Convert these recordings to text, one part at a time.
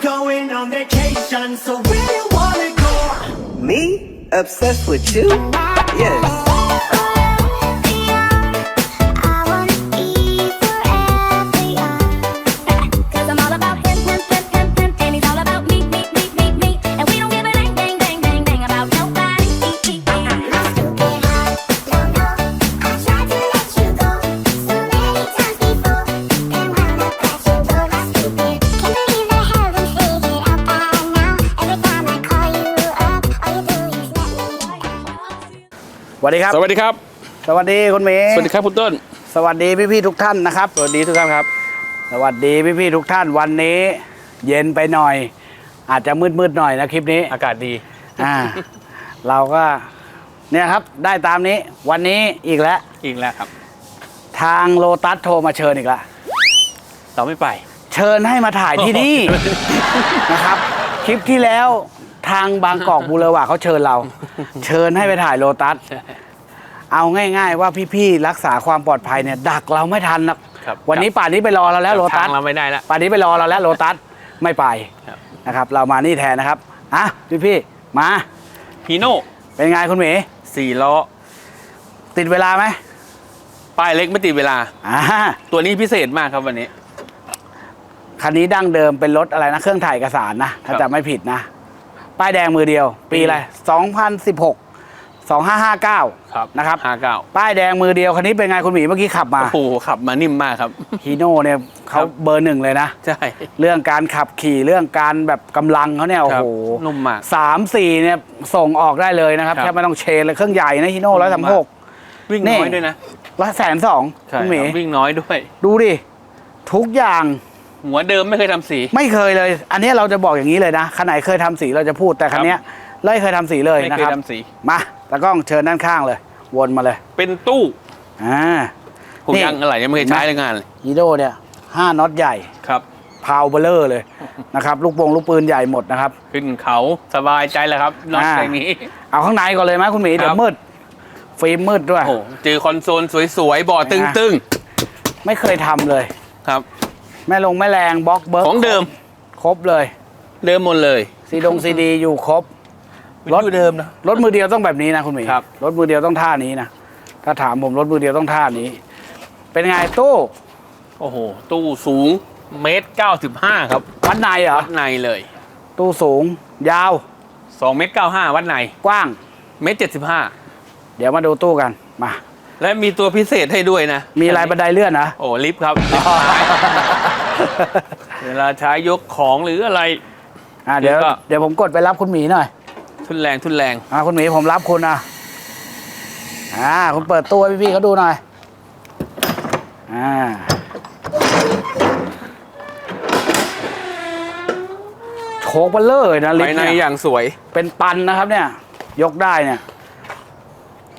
going on vacation, so where you wanna go? Me? Obsessed with you? Yes. วัสดีครับ สวัสดีครับ สวัสดีคุณเมย์สวัสดีครับคุณต้น สวัสดีพี่ๆทุกท่านนะครับ สวัสดีทุกท่านครับ สวัสดีพี่ๆทุกท่านวันนี้ เย็นไปหน่อย อาจจะมืดๆหน่อยนะคลิปนี้ อากาศดี อ่า เราก็เนี่ยครับได้ตามนี้วันนี้อีกแล้วอีกแล้วครับ ทางโลตัสโทรมาเชิญอีกแล้วเราไม่ไป เชิญให้มาถ่ายที่นี่นะครับ คลิปที่แล้วทางบางกอกบูเลวาเขาเชิญเรา เชิญให้ไปถ่ายโลตัส เอาง่าย ๆ ว่าพี่ๆรักษาความปลอดภัยเนี่ยดักเราไม่ทันนะครับวันนี้ป่านนี้ไปรอเราแล้วโลตัทาสงเราไม่ได้แล้ว ป่านนี้ไปรอเราแล้วโลตัสไม่ไปครับ นะครับ เรามานี่แทนนะครับอะพี่ๆมาฮีโน่เป็นไงคุณหมีสี่ล้อติดเวลาไหมป้ายเล็กไม่ติดเวลา อ่าตัวนี้พิเศษมากครับวันนี้ คันนี้ดั้งเดิมเป็นรถอะไรนะเครื่องถ่ายเอกสารนะถ้าครับ จำไม่ผิดนะ ป้ายแดงมือเดียว ปีอะไร2016 2559 ครับนะครับ ห้าเก้าป้ายแดงมือเดียวคันนี้เป็นไงคุณหมีเมื่อกี้ขับมาโอ้โหขับมานิ่มมากครับ ฮีโน่เนี่ยเขาครับเบอร์หนึ่งเลยนะ ใช่ เรื่องการขับขี่เรื่องการแบบกำลังเขาเนี่ยโอ้ครับโหนุ่มมากสามสี่เนี่ยส่งออกได้เลยนะครับครับแค่ไม่ต้องเชนเลยเครื่องใหญ่นะฮีโน่ร้อยสามหกวิ่งนี่ น้อยด้วยนะร้อยแสนสองใช่คุณหมีครับวิ่งน้อยด้วย ดูดิ ทุกอย่างหัวเดิมไม่เคยทำสี ไม่เคยเลย อันนี้เราจะบอกอย่างนี้เลยนะคันไหนเคยทำสีเราจะพูดแต่คันเนี้ยไม่เคยทำสีเลยไม่นะเคคยรับ ทำสี มา ตากล้องเชิญด้านข้างเลย วนมาเลยเป็นตู้อ่า ผมนี่ ยังอะไรยังไม่เคยใช้เลยงานเลยฮีโน่เนี่ยห้าน็อตใหญ่ครับ พาวเบลเลอร์เลยนะครับลูกโป่งลูกปืนใหญ่หมดนะครับ ขึ้นเขาสบายใจแล้วครับนอกอ่าจากนี้ เอาข้างในก่อนเลยไหมคุณหมีครับเดี๋ยวมืดฟิล์มมืดด้วย โอ้โหเจอคอนโซลสวยๆบอร์ดตึงไม่เคยทำเลย ๆครับ แม่ลงแม่แรงบล็อกเบิร์กของเดิมครบเลย เดิมหมดเลย ซีดงซีดีอยู่ครบ รถอยู่เดิมนะรถมือเดียวต้องแบบนี้นะคุณหมีครับ รถมือเดียวต้องท่านี้นะถ้าถามผมรถมือเดียวต้องท่านี้ เป็นไงตู้โอ้โห ตู้สูงเมตรเก้าสิบห้าครับ วัดในเหรอวัดในเลยตู้สูง ยาวสองเมตรเก้าห้าวัดในกว้าง เมตรเจ็ดสิบห้าเดี๋ยวมาดูตู้กันมา และมีตัวพิเศษให้ด้วยนะมีลายบันไดเลื่อนนะโอ้ลิฟต์ครับลิฟต์ท้ายเวลาใช้ยกของหรืออะไรอะเดี๋ยวแล้วก็เดี๋ยวผมกดไปรับคุณหมีหน่อย ทุนแรงทุนแรงอะคุณหมีผมรับคุณอะอ่าคุณเปิดตู้ให้พี่ๆเขาดูหน่อยอ่าโชกเบลเลอร์เลยนะลิฟภายต์ในเนี่ยอย่างสวย เป็นปันนะครับเนี่ย ยกได้เนี่ย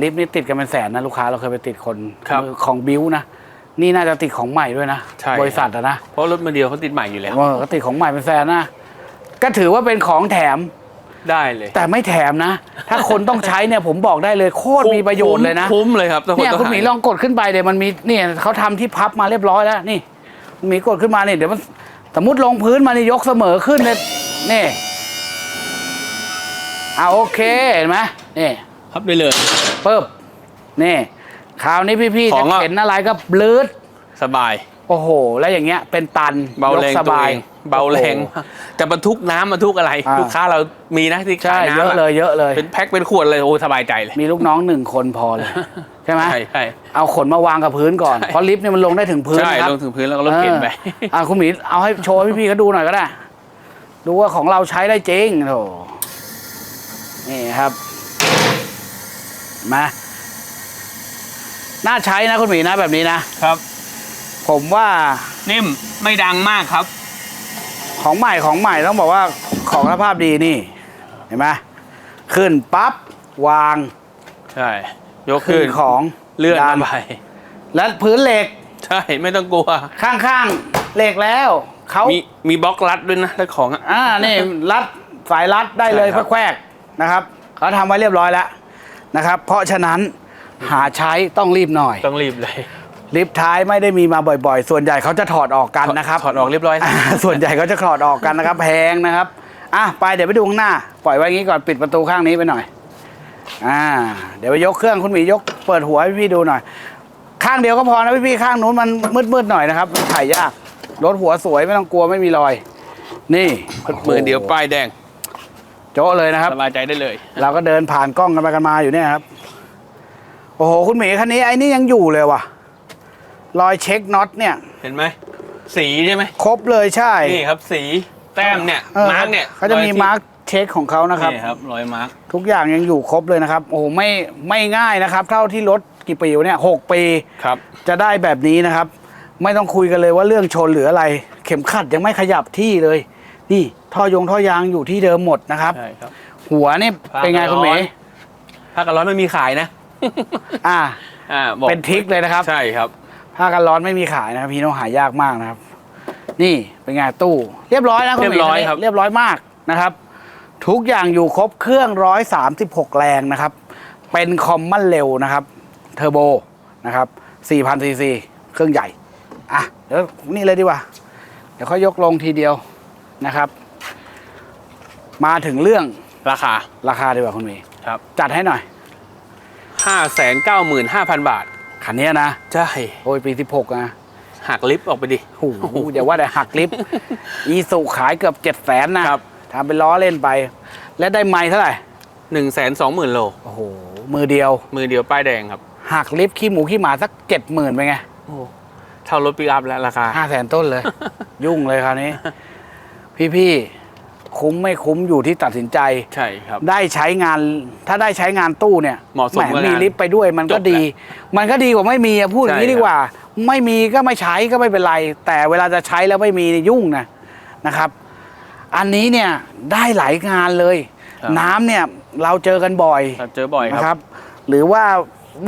ลิฟต์นี่ติดกันเป็นแสนนะลูกค้าเราเคยไปติดคนครับของบิวนะนี่น่าจะติดของใหม่ด้วยนะใช่ บริษัทอะนะ เพราะรถมาเดียวเขาติดใหม่อยู่แล้ว เออก็ติดของใหม่เป็นแสนนะ ก็ถือว่าเป็นของแถม ได้เลย แต่ไม่แถมนะ ถ้าคนต้องใช้เนี่ยผมบอกได้เลยโคตรมีประโยชน์เลยนะคุ้มเลยครับถ้าเนี่ยต้คุณหมีหาลองกดขึ้นไปเดี๋ยวมันมีเนี่ยเขาทำที่พับมาเรียบร้อยแล้วนี่คุณหมีกดขึ้นมาเนี่ยเดี๋ยวมันสมมติลงพื้นมานี่ยกเสมอขึ้นเลยนี่เอาโอเคเห็นไหมนี่พับได้เลยปึ๊บนี่คราวนี้พี่ๆขจะองอะเห็นอะไรก็บลืดสบาย โอ้โห แล้วอย่างเงี้ยเป็นตันเบายกแรงสตัวบาย เองเบาแรงโอ้โหมากจะบรรทุกน้ำบรรทุกอะไร อ่า ลูกค้าเรามีนะที่ใช่ขายน้ำเยอะเลยเยอะเลย เป็นแพ็คเป็นขวดเลยโอ้สบายใจเลยมีลูกน้องหนึ่งคนพอเลย ใช่ไหมใช่ใช่ เอาขนมาวางกับพื้นก่อนใช่ เพราะลิฟต์เนี่ยมันลงได้ถึงพื้นใช่นะครับลงถึงพื้นแล้วก็รถเข็นไป อออะคุณหมีเอาให้โชว์ให้พี่ๆเขาดูหน่อยก็ได้ดูว่าของเราใช้ได้จริงโถนี่ครับมาน่าใช้นะคุณหมีนะแบบนี้นะครับ ผมว่านิ่มไม่ดังมากครับ ของใหม่ของใหม่ต้องบอกว่าของสภาพดีนี่ เห็นไหมขึ้นปั๊บ วางใช่ยกขึ้ขึ้นนของเลื่อนดัมาไปและพื้นเหล็ก ใช่ไม่ต้องกลัว ข้างๆเหล็กแล้วเขามีมีบล็อกรัดด้วยนะแล้วของอะอ่านี่รัดสายรัดได้เลยใช่ครับแควกๆนะครับเขาทำไว้เรียบร้อยแล้วนะครับ เพราะฉะนั้นหาใช้ต้องรีบหน่อย ต้องรีบเลย ลิฟต์ท้ายไม่ได้มีมาบ่อยๆ ส่วนใหญ่เขาจะถอดออกกันนะครับ ถอดออกเรียบร้อยแล้วาส่วนใหญ่เขาจะถอดออกกันนะครับ แพงนะครับ อะไปเดี๋ยวไปดูข้างหน้า ปล่อยไว้อย่างนี้ก่อนปิดประตูข้างนี้ไปหน่อย อ่า เดี๋ยวไปยกเครื่องคุณหมียกเปิดหัวให้พี่ๆดูหน่อย ข้างเดียวก็พอนะพี่ๆข้างนู้นมันมืดๆหน่อยนะครับมันถ่ายยาก รถหัวสวยไม่ต้องกลัวไม่มีรอย นี่มือเดียวป้ายแดง โจ๊ะเลยนะครับสบายใจได้เลย เราก็เดินผ่านกล้องกันไปกันมาอยู่เนี่ยครับ โอ้โหคุณหมีคันนี้ไอ้นี่ยังอยู่เลยว่ะ รอยเช็คน็อตเนี่ยเห็นไหมสีใช่ไหมครบเลยใช่นี่ครับสีแต้มเนี่ยออมาร์กเนี่ยเขาจะมีรอยที่มาร์กเช็คของเขานะครับนี่ครับรอยมาร์กทุกอย่างยังอยู่ครบเลยนะครับโอ้โหไม่ไม่ง่ายนะครับ เท่าที่รถกี่ปีวะเนี่ยหกปีครับจะได้แบบนี้นะครับ ไม่ต้องคุยกันเลยว่าเรื่องชนหรืออะไร เข็มขัดยังไม่ขยับที่เลย นี่ท่อยงท่อยางอยู่ที่เดิมหมดนะครับใช่ครับ หัวนี่เป็นไงคุณหมีผ้ากันร้อนไม่มีขายนะ อ่าอ่าบอกเป็นทริคเลยนะครับ ใช่ครับ ผ้ากันร้อนไม่มีขายนะครับพี่น้องหายากมากนะครับ นี่เป็นไงตู้ เรียบร้อยนะคุณหมีเรียบร้อยครับเรียบร้อยมากนะครับ ทุกอย่างอยู่ครบเครื่องร้อยสามสิบหกแรงนะครับ เป็นคอมมันเร็วนะครับเทอร์โบนะครับสี่พันซีซีเครื่องใหญ่อะเดี๋ยวนี่เลยดีกว่า เดี๋ยวเขายกลงทีเดียวนะครับ มาถึงเรื่องราคาราคาดีกว่าคุณหมีครับ จัดให้หน่อยห้าแสนเก้าหมื่นห้าพันบาท คันเนี้ยนะ ใช่ โอ้ยปีสิบหกนะหักลิฟต์ออกไปดิโอ้โหอย่าว่าแต่หักลิฟต์อีสุขายเกือบเจ็ดแสนนะครับทำเป็นล้อเล่นไป และได้ไม้เท่าไหร่หนึ่งแสนสองหมื่นโล โอ้โห มือเดียว มือเดียวป้ายแดงครับ หักลิฟต์ขี้หมูขี้หมาสักเจ็ดหมื่นไปไง โอ้เท่ารถปิกอัพแล้วราคาห้าแสนต้นเลย ยุ่งเลยคราวนี้ พี่ๆ คุ้มไม่คุ้มอยู่ที่ตัดสินใจ ใช่ครับ ได้ใช้งานถ้าได้ใช้งานตู้เนี่ยเหมาะสมกับงานมีลิฟต์ไปด้วยมันก็จบแล้วดี มันก็ดีกว่าไม่มีอะพูดอย่างนี้ใช่ดีกว่า ไม่มีก็ไม่ใช้ก็ไม่เป็นไร แต่เวลาจะใช้แล้วไม่มีเนี่ยยุ่งนะนะครับ อันนี้เนี่ยได้หลายงานเลยครับน้ำเนี่ยเราเจอกันบ่อย ครับเจอบ่อยนะคครัรับ บ หรือว่า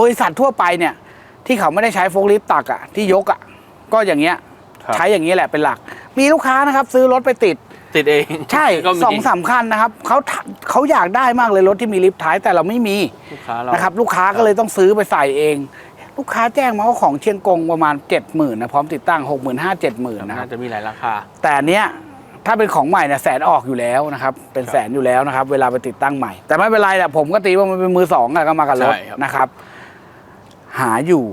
บริษัททั่วไปเนี่ย ที่เขาไม่ได้ใช้โฟล์คลิฟต์ตักอะที่ยกอะก็อย่างเงี้ย ครับ ใช้อย่างนี้แหละเป็นหลัก มีลูกค้านะครับ ซื้อรถไปติด ติดเองใช่ก็มีสองสามคันนะครับเขาทเขาอยากได้มากเลยรถที่มีลิฟต์ท้ายแต่เราไม่มีลูกค้าเรานะครับ ลูกค้าก็เลยต้องซื้อไปใส่เอง ลูกค้าแจ้งมาว่าของเชียงกงประมาณเจ็ดหมื่นนะพร้อมติดตั้งหกหมื่นห้าเจ็ดหมื่นนะคน่ารับจะมีหลายราคา แต่อันเนี้ยถ้าเป็นของใหม่เนี่ยแสนออกอยู่แล้วนะครับเป็นแสนอยู่แล้วนะครับ เวลาไปติดตั้งใหม่ แต่ไม่เป็นไรแหละผมก็ตีว่ามันเป็นมือสองอะก็มากับรถใช่ครับนะครับ หาอยู่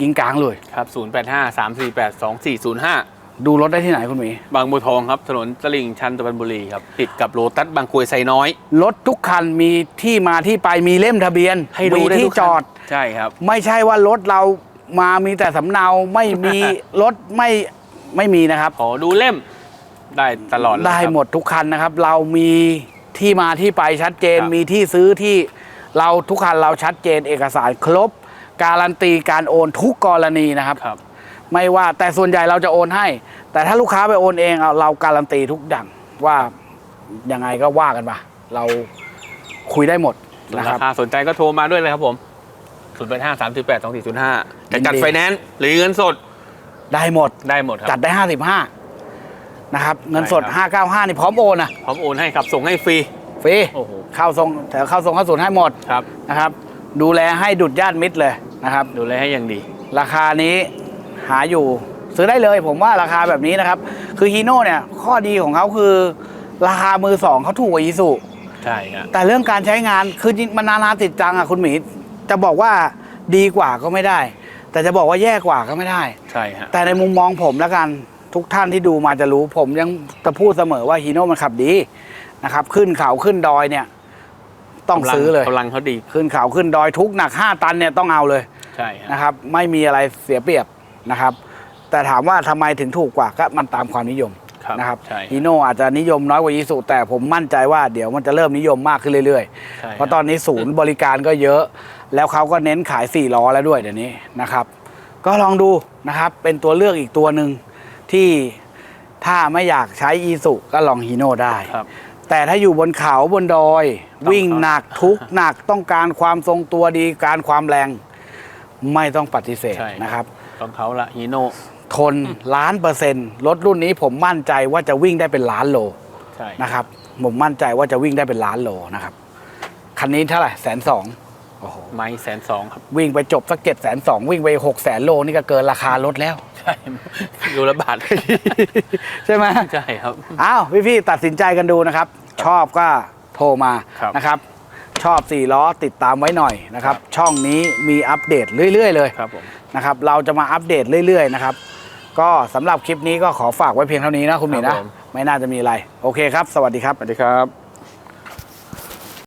กิงกลางเลยครับ 0 8 5 3 4 8 2 4 0 5 ดูรถได้ที่ไหนคุณหมี บางบัวทองครับถนนตลิ่งชันตะบันบุรีครับติดกับโลตัสบางกรวยไซน้อย รถทุกคันมีที่มาที่ไปมีเล่มทะเบียนให้ดูมีได้ที่ทุกคันจอด ใช่ครับ ไม่ใช่ว่ารถเรามามีแต่สำเนาไม่มี รถไม่ไม่มีนะครับ ขอดูเล่มได้ตลอดเลยได้ครับหมดทุกคันนะครับ เรามีที่มาที่ไปชัดเจนครับ มีที่ซื้อที่เราทุกคันเราชัดเจนเอกสารครบ การันตีการโอนทุกกรณีนะครับ ครับ ไม่ว่าแต่ส่วนใหญ่เราจะโอนให้ แต่ถ้าลูกค้าไปโอนเองเอาเราการันตีทุกอย่างว่ายังไงก็ว่ากันไปเราคุยได้หมดนะครารับ คาสนใจก็โทรมาด้วยเลยครับผม0 8 5 3 8 2 4 0 5จะจัดยินดี ไฟแนนซ์หรือเงินสดได้หมด ได้หมดคจัรัดบ ได้ห้าสิบห้านะครับเงินสด ใช่ห้าครัเก้าห้านี่พร้อมโอนนะพร้อมโอนให้ครับ ส่งให้ฟรี ฟรีโอ้โห เข้าทรงแต่เข้าทรงเข้าศูนย์ให้หมดครับ นะครับ ดูแลให้ดุดญาติมิตรเลยนะครับ ดูแลให้อย่างดี ราคานี้ หาอยู่ ซื้อได้เลยผมว่าราคาแบบนี้นะครับ คือฮีโน่เนี่ยข้อดีของเขาคือ ราคามือสองเขาถูกกว่าอีซูใช่ครับแต่เรื่องการใช้งานคือมันนานาติดจังอะคุณหมีจะบอกว่าดีกว่าก็ไม่ได้ แต่จะบอกว่าแย่กว่าก็ไม่ได้ ใช่ฮะแต่ในมุมมองผมแล้วกันทุกท่านที่ดูมาจะรู้ผมยังจะพูดเสมอว่าฮีโน่มันขับดีนะครับ ขึ้นเขาขึ้นดอยเนี่ย ต้องซื้อเลยกำลังเขาดี ขึ้นเขาขึ้นดอยทุกหนัก5ตันเนี่ยต้องเอาเลย ใช่ฮะนะครับ ไม่มีอะไรเสียเปรียบ นะครับ แต่ถามว่าทำไมถึงถูกกว่าก็มันตามความนิยมครับนะครับใช่ฮีโน่อาจจะนิยมน้อยกว่ายีสุแต่ผมมั่นใจว่าเดี๋ยวมันจะเริ่มนิยมมากขึ้นเรื่อยๆใช่เพราะตอนนี้ศูนย์บริการก็เยอะ แล้วเขาก็เน้นขาย4ล้อแล้วด้วยเดี๋ยวนี้นะครับ ก็ลองดูนะครับเป็นตัวเลือกอีกตัวหนึ่งที่ถ้าไม่อยากใช้อีสุก็ลองฮีโน่ได้ครับแต่ถ้าอยู่บนเขาบนดอยต้องวิ่งหนักทุกข์หนักต้องการความทรงตัวดีการความแรง ไม่ต้องปฏิเสธใช่นะครับ ต้องเขาละฮีโน่ทนล้านเปอร์เซ็นต์รถรุ่นนี้ผมมั่นใจว่าจะวิ่งได้เป็นล้านโลใช่นะครับผมมั่นใจว่าจะวิ่งได้เป็นล้านโลนะครับคันนี้เท่าไหร่แสนสองโอ้โหไม้แสนสองครับวิ่งไปจบสักเจ็ดแสนสองวิ่งไปหกแสนโลนี่ก็เกินราคารถแล้ว ใช่ดูละบาทใช่ไหมใช่ครับอ้าวพี่ๆตัดสินใจกันดูนะครับ ชอบก็โทรมาครับนะครับ ชอบสี่ล้อติดตามไว้หน่อยนะครับ ช่องนี้มีอัปเดตเรื่อย ๆ เลยครับผมนะครับ เราจะมาอัปเดตเรื่อย ๆ นะครับ ก็สำหรับคลิปนี้ก็ขอฝากไว้เพียงเท่านี้นะคุณหมีครันะบผม ไม่น่าจะมีอะไร โอเคครับ สวัสดีครับ สวัสดีครับ